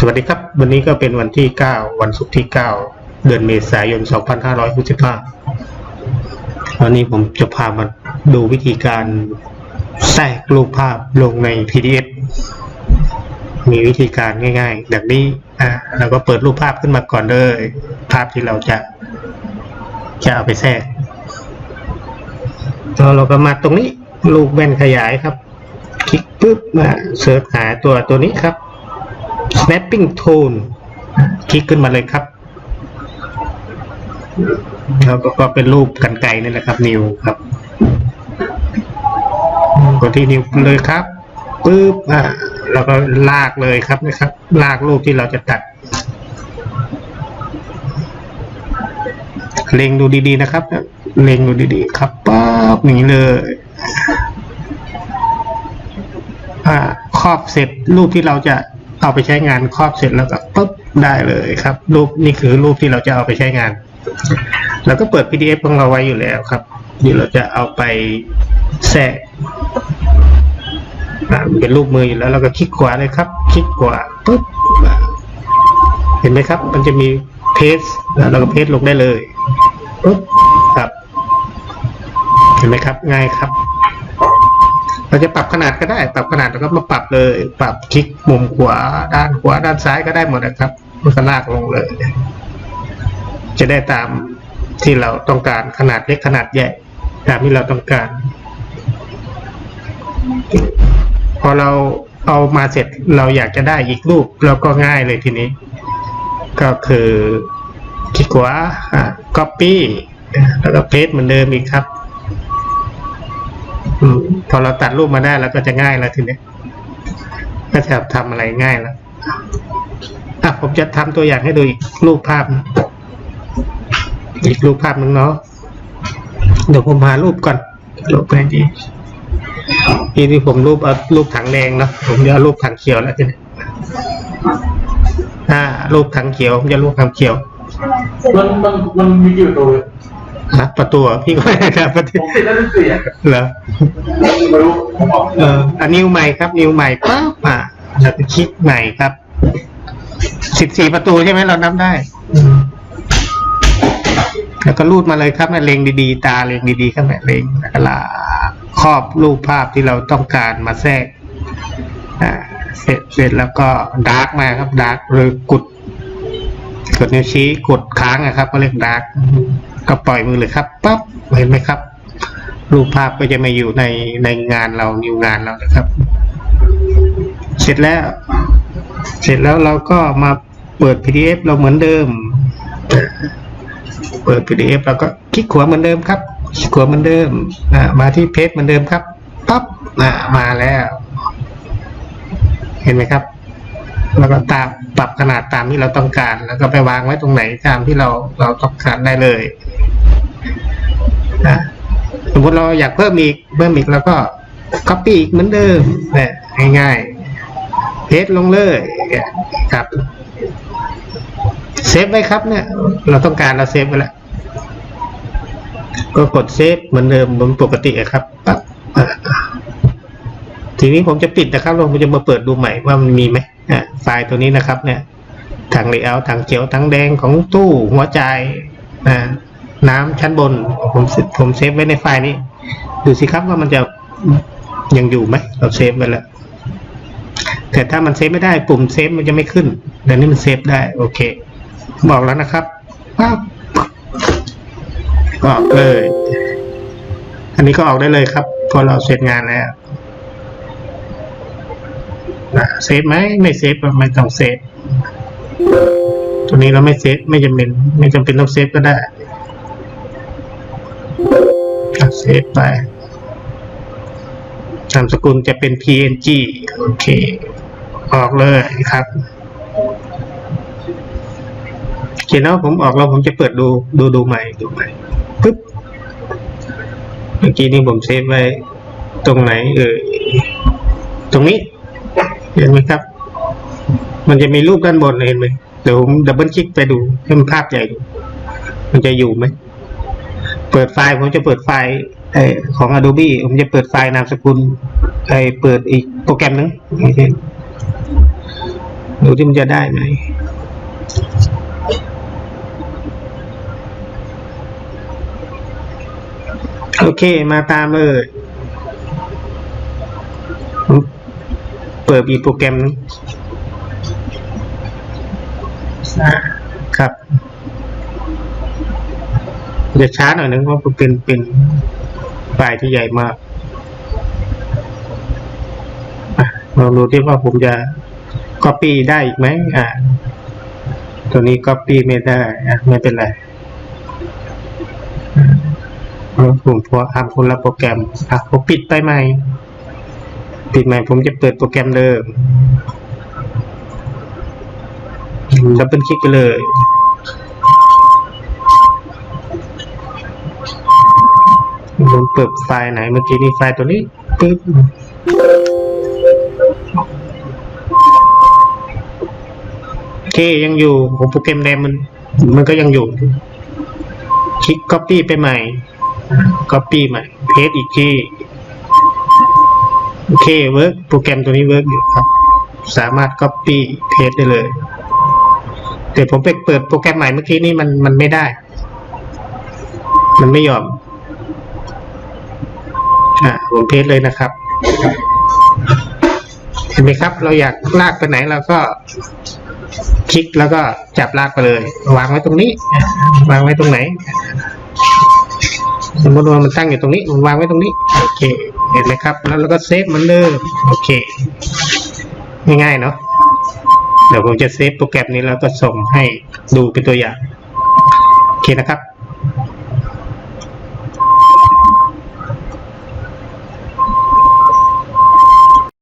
สวัสดีครับ วันนี้ก็เป็นวันที่ 9 วันศุกร์ที่ 9 เดือนเมษายน 2565วันนี้ผมจะพามาดูวิธีการแทรกรูปภาพลงใน PDF มีวิธีการง่ายๆ แบบนี้อะเราก็เปิดรูปภาพขึ้นมาก่อนเลย ภาพที่เราจะ จะเอาไปแทรกแล้วเราก็มาตรงนี้ลูกแว่นขยายครับ คลิกปุ๊บมาเสิร์ชหาตัวตัวนี้ครับ snapping tool คลิกขึ้นมาเลยครับ แล้วก็เป็นรูปกันไกรนี่แหละครับ นิวครับ กดที่นิวเลยครับปุ๊บอ่าแล้วก็ลากเลยครับนะครับ ลากรูปที่เราจะตัด เล็งดูดีๆนะครับ เล็งดูดีๆ ครับป๊บอย่างนี้เลยอ่าครอบเสร็จรูปที่เราจะ เอาไปใช้งานครอบเสร็จแล้วก็ปุ๊บได้เลยครับ รูปนี่คือรูปที่เราจะเอาไปใช้งาน แล้วก็เปิด PDF ของเราไว้อยู่แล้วครับเดี๋ยวเราจะเอาไปแทรกเป็นรูปมืออยู่แล้วเราก็คลิกขวาเลยครับ คลิกขวาปุ๊บเห็นไหมครับ มันจะมีเพจเราก็เพจลงได้เลยปุ๊บครับ เห็นไหมครับ ง่ายครับ เราจะปรับขนาดก็ได้ ปรับขนาดแล้วก็มาปรับเลย ปรับคลิกมุมขวาด้านขวาด้านซ้ายก็ได้หมดนะครับมันก็ลากลงเลย จะได้ตามที่เราต้องการขนาดเล็กขนาดใหญ่ตามที่เราต้องการ พอเราเอามาเสร็จเราอยากจะได้อีกรูปเราก็ง่ายเลยทีนี้ ก็คือคลิกขวา copy แล้วก็ paste เหมือนเดิมอีกครับ พอเราตัดรูปมาได้แล้วก็จะง่ายแล้วทีนี้ก็จะทำอะไรง่ายแล้วอะผมจะทำตัวอย่างให้ดูอีกรูปภาพ อีกรูปภาพนึงเนาะเดี๋ยวผมหารูปก่อนรูปไหนดีทีนี้ผมรูปเอารูปถังแดงเนาะผมจะเอารูปถังเขียวแล้วทีนี้อ่ารูปถังเขียวผมจะรูปถังเขียวมันมันมันมีกี่ประตูเลย ฮะประตูเหรอพี่ก็ไม่ได้ครับประตูผมติดแล้วเป็นสี่อะเหรอไม่รู้ผมออกเอออันนิ้วใหม่ครับ นิ้วใหม่ปั๊บอะแล้วก็คลิกใหม่ครับสิบสี่ประตูใช่ไหมเรานับได้แล้วก็รูดมาเลยครับนะเล็งดีๆ ตาเล็งดีๆครับนะเล็งแล้วก็ลาครอบรูปภาพที่เราต้องการมาแทรกอ่าเสร็จเสร็จแล้วก็ดาร์กมาครับดาร์กหรือกดกดนิ้วชี้กดค้างนะครับ ก็เรียกดาร์ก ก็ปล่อยมือเลยครับปั๊บเห็นไหมครับ รูปภาพก็จะมาอยู่ในในงานเรานิวงานเรานะครับ เสร็จแล้ว เสร็จแล้วเราก็มาเปิด PDF เราเหมือนเดิม เปิด PDF เราก็คลิกขวาเหมือนเดิมครับคลิกขวาเหมือนเดิมมาที่เพจเหมือนเดิมครับปั๊บมาแล้ว เห็นไหมครับ แล้วก็ตามปรับขนาดตามที่เราต้องการ แล้วก็ไปวางไว้ตรงไหนตามที่เราเราต้องการได้เลยอะสมมติเราอยากเพิ่มอีกเพิ่มอีกแล้วก็ copy อีกเหมือนเดิมเนี่ยง่ายๆเพจลงเลยครับเซฟไว้ครับเนี่ย เราต้องการเราเซฟไว้แล้วก็กดเซฟเหมือนเดิมเหมือนปกติครับปั๊บทีนี้ผมจะปิดนะครับเราจะมาเปิดดูใหม่ว่ามันมีไหม ไฟล์ตัวนี้นะครับเนี่ยถังเลเยอร์ถังเขียวถังแดงของตู้หัวใจอ่าน้ำชั้นบนผมผมเซฟไว้ในไฟล์นี้ ดูสิครับว่ามันจะยังอยู่ไหมเราเซฟไว้แล้วแต่ถ้ามันเซฟไม่ได้ปุ่มเซฟมันจะไม่ขึ้นแต่นี่มันเซฟได้โอเค บอกแล้วนะครับปั๊บก็ออกเลย อันนี้ก็ออกได้เลยครับ พอเราเสร็จงานแล้ว นะเซฟไหมไม่เซฟก็ไม่ต้องเซฟตัวนี้เราไม่เซฟไม่จำเป็นไม่จำเป็นต้องเซฟก็ได้เซฟไปนามสกุลจะเป็น png โอเค ออกเลยครับเขียนแล้วผมออกแล้วผมจะเปิดดูดูดูใหม่ดูใหม่ปึ๊บเมื่อกี้นี้ผมเซฟไว้ตรงไหนเออตรงนี้ เห็นไหมครับ มันจะมีรูปด้านบนเห็นไหมเดี๋ยวผมดับเบิลคลิกไปดูให้มันภาพใหญ่ดูมันจะอยู่ไหม เปิดไฟล์ผมจะเปิดไฟล์เออของ Adobe ผมจะเปิดไฟล์นามสกุลไอเปิดอีกโปรแกรมหนึงดูที่มันจะได้ไหมโอเค มาตามเลยผม เปิดอีกโปรแกรมนึงอ่าครับจะช้าหน่อยนึงเพราะเป็นเป็นไฟล์ที่ใหญ่มากลองดูที่ว่าผมจะ copy ได้อีกไหมอ่าตัวนี้ copy ไม่ได้อะไม่เป็นไรผมพอทำคนละโปรแกรมอะผมปิดไปใหม่ ปิดใหม่ผมจะเปิดโปรแกรมเดิมดับเบิลคลิกไปเลย ผมเปิดไฟล์ไหนเมื่อกี้นี่ไฟล์ตัวนี้ปึ๊บโอเคยังอยู่ผมโปรแกรมแดมมัน มันก็ยังอยู่ คลิก copy ไปใหม่ copy ใหม่ paste อีกที โอเคเวิร์กโปรแกรมตัวนี้เวิร์กอยู่ครับ สามารถ copy paste ได้เลยแต่ผมไปเปิดโปรแกรมใหม่เมื่อกี้นี่มันมันไม่ได้ มันไม่ยอม อ่าผมเพจเลยนะครับ เห็นไหมครับ เราอยากลากไปไหนเราก็ คลิกแล้วก็จับลากไปเลย วางไว้ตรงนี้ วางไว้ตรงไหน สมมติว่ามันตั้งอยู่ตรงนี้มันวางไว้ตรงนี้โอเคเห็นไหมครับ แล้วเราก็เซฟมันเลยโอเคง่ายๆเนาะเดี๋ยวผมจะเซฟโปรแกรมนี้แล้วก็ส่งให้ดูเป็นตัวอย่างโอเคนะครับ